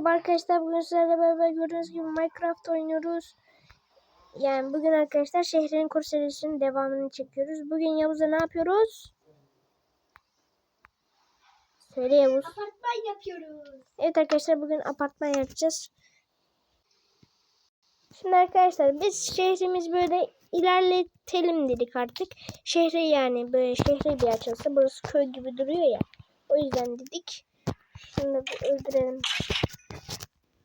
Merhaba arkadaşlar bugün sizlerle beraber gördüğünüz gibi Minecraft oynuyoruz. Yani bugün arkadaşlar şehrin kur serisinin devamını çekiyoruz. Bugün Yavuz'la ne yapıyoruz? Söyle Yavuz. Apartman yapıyoruz. Evet arkadaşlar bugün apartman yapacağız. Şimdi arkadaşlar biz şehrimiz böyle ilerletelim dedik artık. Şehri yani böyle şehri bir açılsa burası köy gibi duruyor ya. O yüzden dedik. Şimdi öldürelim.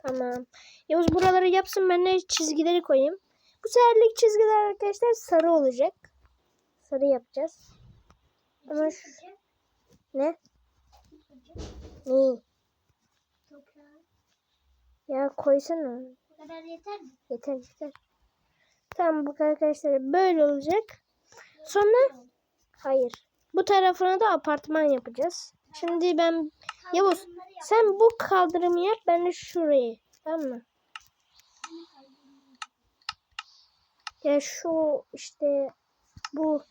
Tamam. Yavuz buraları yapsın ben de çizgileri koyayım. Bu seferlik çizgiler arkadaşlar sarı olacak. Sarı yapacağız. Ama şu... Ne? Ne? Toprağı. Ya koysana. Bu kadar yeter mi? Yeter yeter. Tamam bak arkadaşlar böyle olacak. Sonra hayır. Bu tarafına da apartman yapacağız. Şimdi ben Yavuz sen bu kaldırımı yap ben de şurayı. Tamam mı? Ya şu işte bu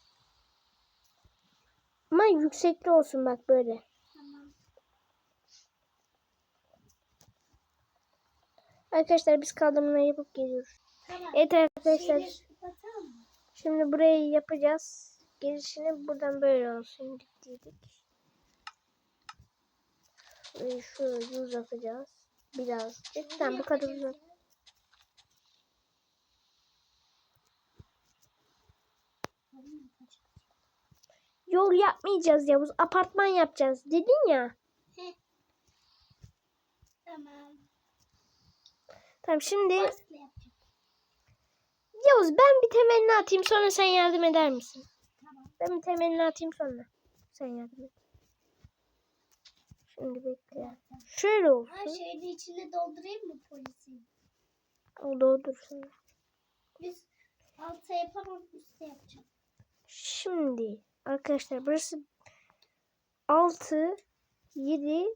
ama yüksekli olsun bak böyle. Arkadaşlar biz kaldırımını yapıp geliyoruz. Tamam. Evet arkadaşlar. Şimdi burayı yapacağız. Girişini buradan böyle olsun dedik. Şurayı şöyle uzatacağız. Birazcık. Tamam bu kadar uzat. Yol yapmayacağız Yavuz. Apartman yapacağız. Dedin ya. Heh. Tamam. Tamam şimdi. Yavuz ben bir temelini atayım sonra sen yardım eder misin? Tamam. Ben bir temelini atayım sonra. Sen yardım et. Şimdi bekle. Şöyle Ha olsun. şeyin içine doldurayım mı polisi? O doldursun. Biz alta yapamam üstte yapacağım. Şimdi arkadaşlar burası 6 7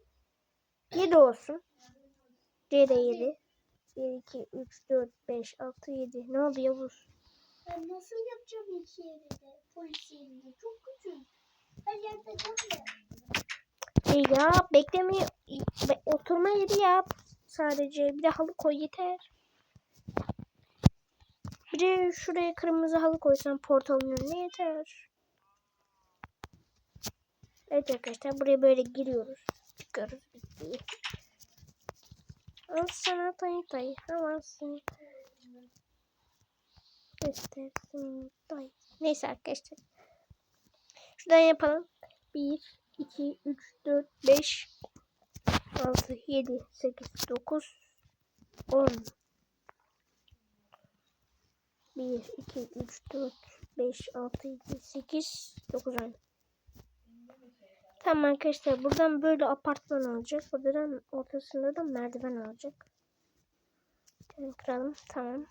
7 olsun. C de 7. 1 2 3 4 5 6 7. Ne oldu Yavuz? Ben nasıl yapacağım iki yeri de polis yerinde? Çok küçük. Her yerde var. E ya bekleme be- oturma yeri yap. Sadece bir de halı koy yeter. Bir de şuraya kırmızı halı koysan portalın önüne yeter. Evet arkadaşlar buraya böyle giriyoruz. Çıkıyoruz. Bitti. Al sana tay tay havasın. Tay. Neyse arkadaşlar. Şuradan yapalım. 1, 2, 3, 4, 5, 6, 7, 8, 9, 10. 1, 2, 3, 4, 5, 6, 7, 8, 9, 10. Tamam arkadaşlar buradan böyle apartman olacak. Buradan ortasında da merdiven olacak. Şöyle kıralım. Tamam.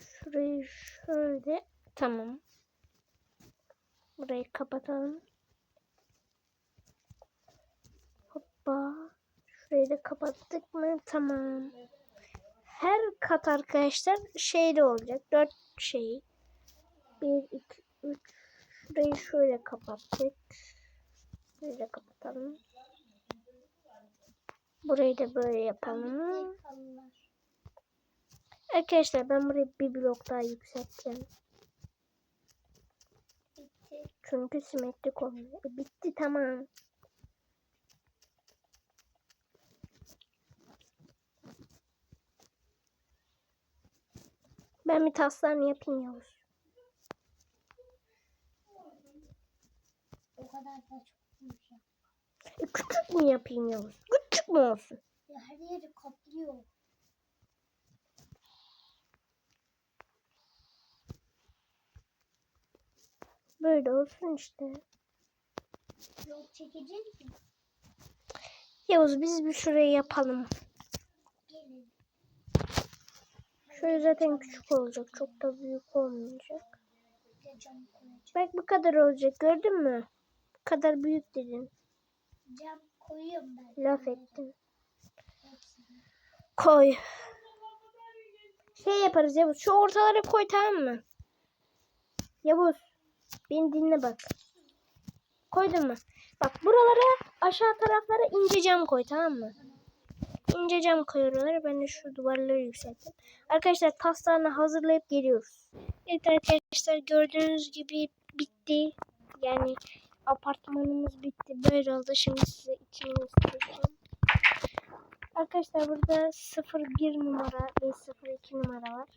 Şurayı şöyle. Tamam. Burayı kapatalım. Hoppa. Şurayı da kapattık mı? Tamam. Her kat arkadaşlar şeyde olacak. Dört şey. Bir, iki, üç. Şurayı şöyle kapattık. Böyle kapatalım. Burayı da böyle yapalım. Arkadaşlar ben burayı bir blok daha yükselteceğim. Çünkü simetrik olmuyor. E, bitti tamam. Ben bir taslarını yapayım Yavuz. O kadar da çokmuş ya. E, küçük mü yapayım Yavuz? Küçük mü olsun? Ya her yeri kaplıyor. Böyle olsun işte. Yol çekeceğiz mi? Yavuz biz bir şurayı yapalım. Gelin. Şöyle zaten küçük olacak. Çok da büyük olmayacak. Bak bu kadar olacak gördün mü? Bu kadar büyük dedin. Cam koyuyorum ben. Laf ettin. Hepsini. Koy. Şey yaparız Yavuz. Şu ortalara koy tamam mı? Yavuz. Beni dinle bak. Koydun mu? Bak buralara aşağı taraflara ince cam koy tamam mı? İnce cam koy oralara. Ben de şu duvarları yükselttim. Arkadaşlar taslağını hazırlayıp geliyoruz. Evet arkadaşlar gördüğünüz gibi bitti. Yani apartmanımız bitti. Böyle oldu. Şimdi size içini göstereceğim. Arkadaşlar burada 01 numara ve 02 numara var.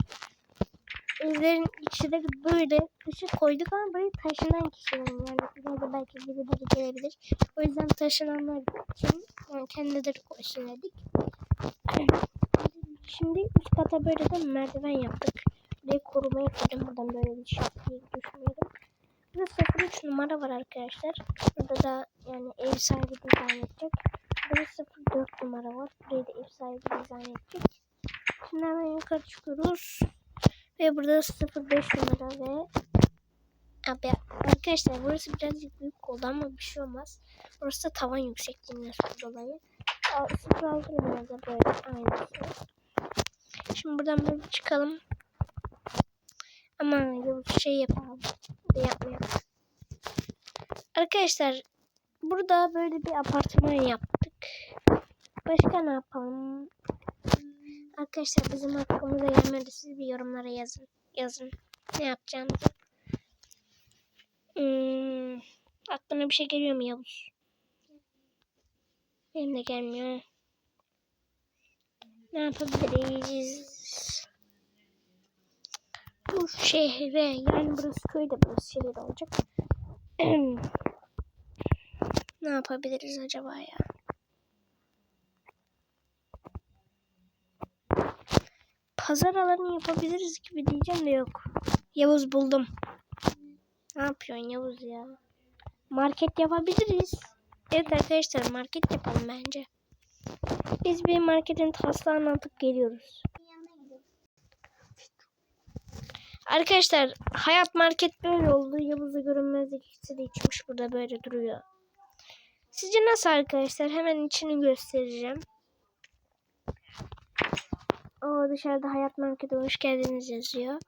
Evlerin içi de böyle ışık koyduk ama böyle taşınan kişilerin yani burada belki birileri gelebilir. O yüzden taşınanlar için yani kendileri koysun dedik. Şimdi üst kata böyle de merdiven yaptık. Burayı korumayı koydum. Buradan böyle bir diye düşmeyelim. Burada 03 numara var arkadaşlar. Burada da yani ev sahibi dizayn edecek. Burada 04 numara var. Burayı da ev sahibi dizayn edecek. Şimdi hemen yukarı çıkıyoruz. Ve burada 05 numara ve Abi arkadaşlar burası birazcık büyük oldu ama bir şey olmaz. Burası da tavan yüksekliğinden dolayı. Aa, 06 numara da böyle aynısı. Şimdi buradan böyle bir çıkalım. Ama yok şey yapalım. Bir yapmayalım. Arkadaşlar burada böyle bir apartman yaptık. Başka ne yapalım? Arkadaşlar bizim hakkımıza gelmedi. Siz bir yorumlara yazın. Yazın. Ne yapacağımızı. Hmm, aklına bir şey geliyor mu Yavuz? Benim de gelmiyor. Ne yapabiliriz? Bu şehre yani burası köy de burası şehir olacak. ne yapabiliriz acaba ya? Pazar alanı yapabiliriz gibi diyeceğim de yok. Yavuz buldum. Ne yapıyorsun Yavuz ya? Market yapabiliriz. Evet arkadaşlar market yapalım bence. Biz bir marketin taslağını atıp geliyoruz. Arkadaşlar hayat market böyle oldu. Yavuz'u görünmezlik ikisi de içmiş burada böyle duruyor. Sizce nasıl arkadaşlar? Hemen içini göstereceğim. O dışarıda hayat markete hoş geldiniz yazıyor.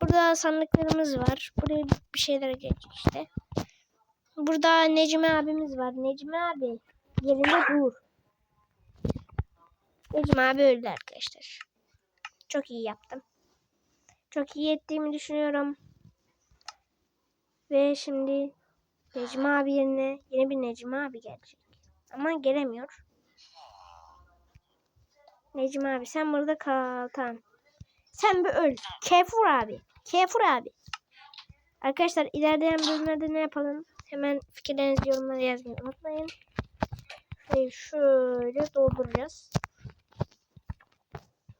Burada sandıklarımız var. Buraya bir şeyler gelecek işte. Burada Necmi abimiz var. Necmi abi yerinde dur. Necmi abi öldü arkadaşlar. Çok iyi yaptım. Çok iyi ettiğimi düşünüyorum. Ve şimdi Necmi abi yerine yeni bir Necmi abi gelecek. Ama gelemiyor. Necmi abi sen burada kal tamam. Sen bir öl. Kefur abi. Kefur abi. Arkadaşlar ilerleyen bölümlerde ne yapalım? Hemen fikirlerinizi yorumlara yazmayı unutmayın. Ve şöyle dolduracağız.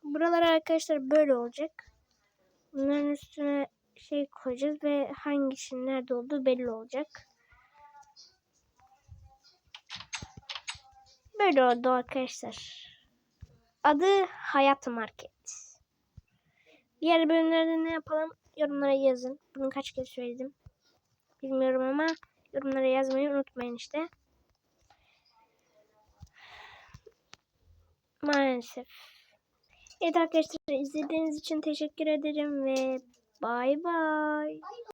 Buralar arkadaşlar böyle olacak. Bunların üstüne şey koyacağız ve hangisinin nerede olduğu belli olacak. Böyle oldu arkadaşlar. Adı Hayat Market. Diğer bölümlerde ne yapalım? Yorumlara yazın. Bunu kaç kez söyledim. Bilmiyorum ama yorumlara yazmayı unutmayın işte. Maalesef. Evet arkadaşlar izlediğiniz için teşekkür ederim ve bay bay.